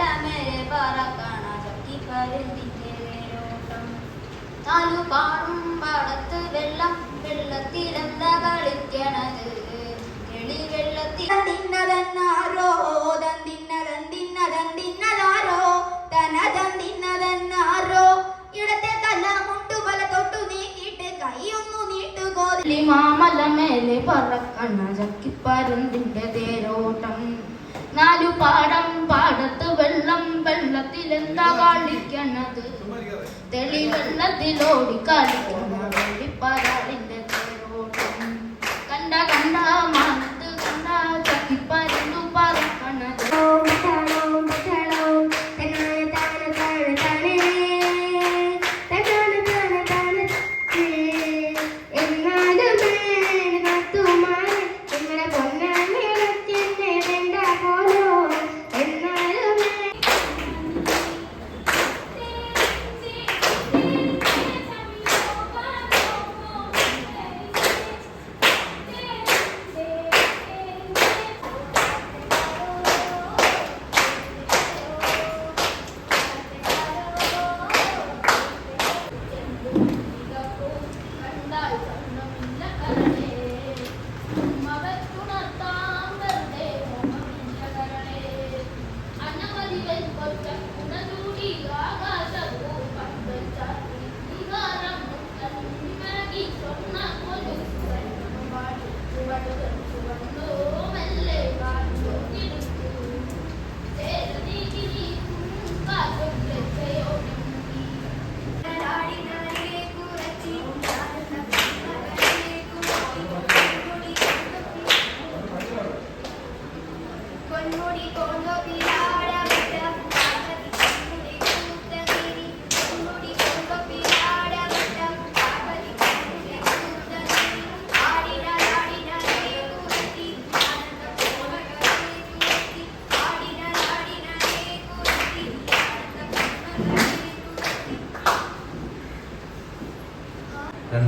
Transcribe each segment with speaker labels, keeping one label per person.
Speaker 1: മാമല മേലെ പറക്കണ ചക്കിപ്പരുന്തിന്റെ വേരോട്ടം നാലു പാടും പാടത്ത് വെള്ളം വെള്ളത്തിലെന്താ കളിക്കണത്. എളി വെള്ളത്തിൽ
Speaker 2: തിന്നതെന്നാരോ തിന്നതെന്നതെന്നാരോ തിന്നതെന്നാരോ. ഇടത്തെ തല പല തൊട്ടു നീക്കിയിട്ട് കൈയൊന്നു നീട്ടുകോലി മാമല മേലെ പറക്കണ ചക്കിപ്പരുന്തിന്റെ തേരോട്ടം നാലു പാടം പാടത്ത് വെള്ളം വെള്ളത്തിൽ എന്താ കളിക്കണത് തെളി വെള്ളത്തിലോടി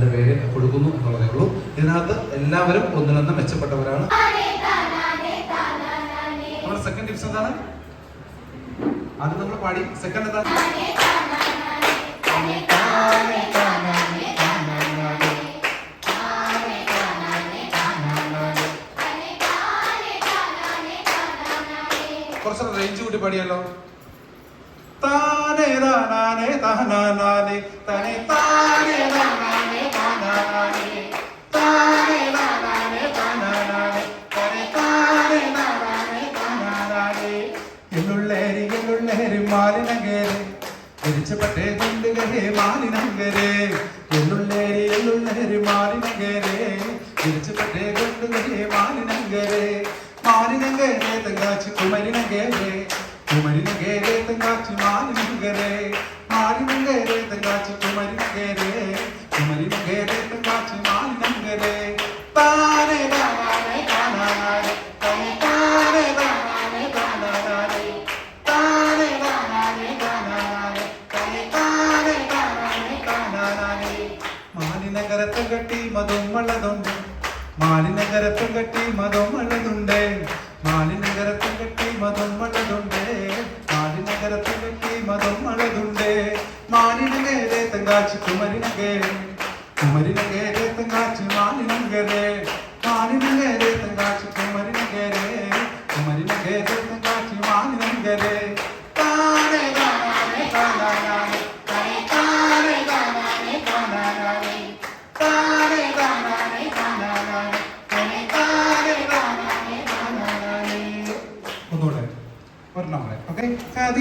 Speaker 3: രണ്ടുപേര് കൊടുക്കുന്നു എന്നുള്ളതേ ഉള്ളൂ. ഇതിനകത്ത് എല്ലാവരും ഒന്നിനൊന്ന് മെച്ചപ്പെട്ടവരാണ്. നമ്മുടെ സെക്കൻഡ് ടിപ്സ് എന്താണ്? അത് നമ്മൾ പാടി. സെക്കൻഡ് എന്താണ്? കുറച്ച് റേഞ്ച് കൂട്ടി പാടിയല്ലോ താനേ താനേ താനേ തനേ തനേ താനേ മാലിനങ്കേരെ തിരിച്ചപ്പെട്ടേ കൊണ്ടുകരേ മാലിനങ്കരെ എള്ളുള്ളേരി എള്ളുള്ളേരി മാലിനങ്കരെ തിരിച്ചപ്പെട്ടേ കൊണ്ടുകരേ മാലിനങ്കരെ മാലിനങ്കരെ തങ്കാച്ചി കുമരിനങ്കരെ കുമരിനങ്കരെ തങ്കാച്ചി മാലിനങ്കരെ മാലിനങ്കരെ തങ്കാച്ചി മാലിനഗരത്തെ കെട്ടി മതം വള്ളതുണ്ട് മാലിനഗരത്തെ കെട്ടി മതം വള്ളതുണ്ട് മാലിനഗരത്തെ കെട്ടി മതം വള്ളതുണ്ട് മാലിനഗരത്തെ കെട്ടി മതം വള്ളതുണ്ട് മാലിനഗരെ തങ്കാച്ചി കുമരിനഗരെ കുമരിനഗരെ തങ്കാച്ചി മാലിനഗരെ മാലിനഗരെ തങ്കാച്ചി കുമരിനഗരെ കുമരിനഗരെ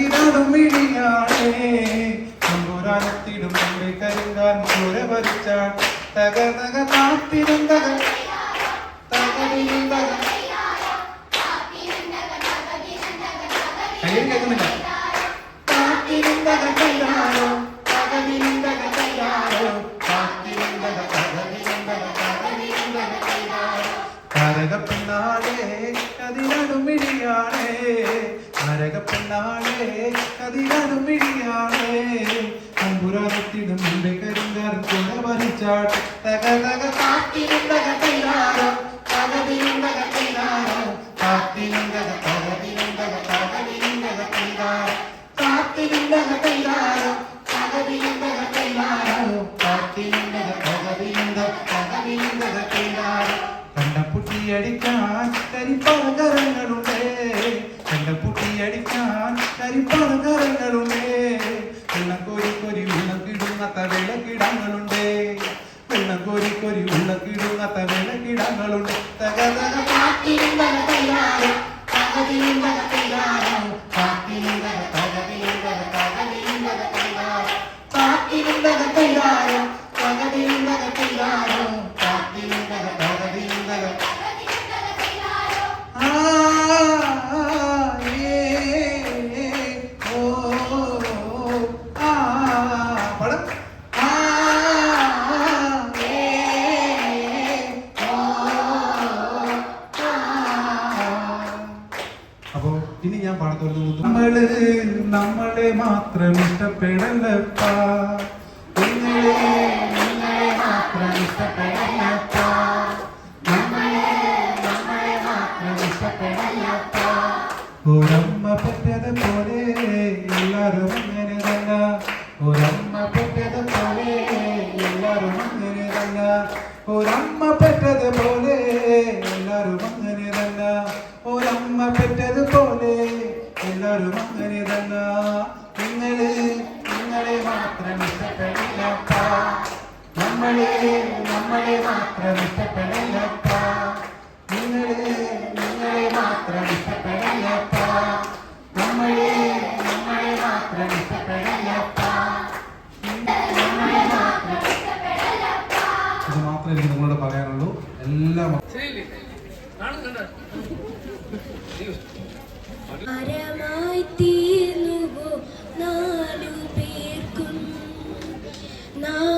Speaker 3: കതിരാടും മിഴിയാണേ തമ്പുരാനത്തിടും നമ്മുടെ കരിങ്കാൻ ചോര വരിച്ചാൽ. തക തക താത്തിനും തക തകതിനും തക കയ്യിൽ കേൾക്കുന്നില്ല? താത്തിനും തക കയ്യാലോ തകതിനും തക കയ്യാലോ താത്തിനും തക കരകപ്പെണ്ണാളേ കതിരടുമിഴിയാളേ പുരാണത്തിനും മുമ്പേ കരിങ്കാരൻ കൊല വലിച്ചാട്ട് തക തക കാത്തിനും തക കൈലാരം വെള്ളം കോരി കോരി ഉള്ളക്കിടുങ്ങാത്ത വിളക്കിടങ്ങളുണ്ട് വെള്ളം കോരി കോരി ഉള്ളക്കിടുങ്ങാത്ത വിളക്കിടങ്ങളുണ്ട് തക ഇനി ഞാൻ പാടത്തോട് നമ്മൾ നമ്മളെ മാത്രം ഇഷ്ടപ്പെടല്ലപ്പാ നിങ്ങളെ മാത്രം ഇഷ്ടപ്പെടല്ലപ്പാ നമ്മളെ നമ്മളെ മാത്രം ഇഷ്ടപ്പെടല്ലപ്പാ ഒരമ്മ പെറ്റത് പോലെ എല്ലാരും അങ്ങനെ തന്നെ. ഒരമ്മ പെറ്റത് പോലെ എല്ലാരും അങ്ങനെ തന്നെ. ഒരമ്മ പെറ്റത് പോലെ അങ്ങനെ തന്നെ. നിങ്ങൾ നിങ്ങളെ മാത്രം ഇഷ്ടപ്പെടില്ലപ്പ നമ്മളെ നമ്മളെ മാത്രം ഇഷ്ടപ്പെടില്ലപ്പ നിങ്ങളെ നിങ്ങളെ മാത്രം ഇഷ്ടപ്പെടില്ലപ്പ നമ്മളെ നമ്മളെ മാത്രം ഇഷ്ടപ്പെടില്ലപ്പ ഇത് മാത്രമേ എനിക്ക് നിങ്ങളോട് പറയാനുള്ളൂ. എല്ലാം
Speaker 1: ആരവ 나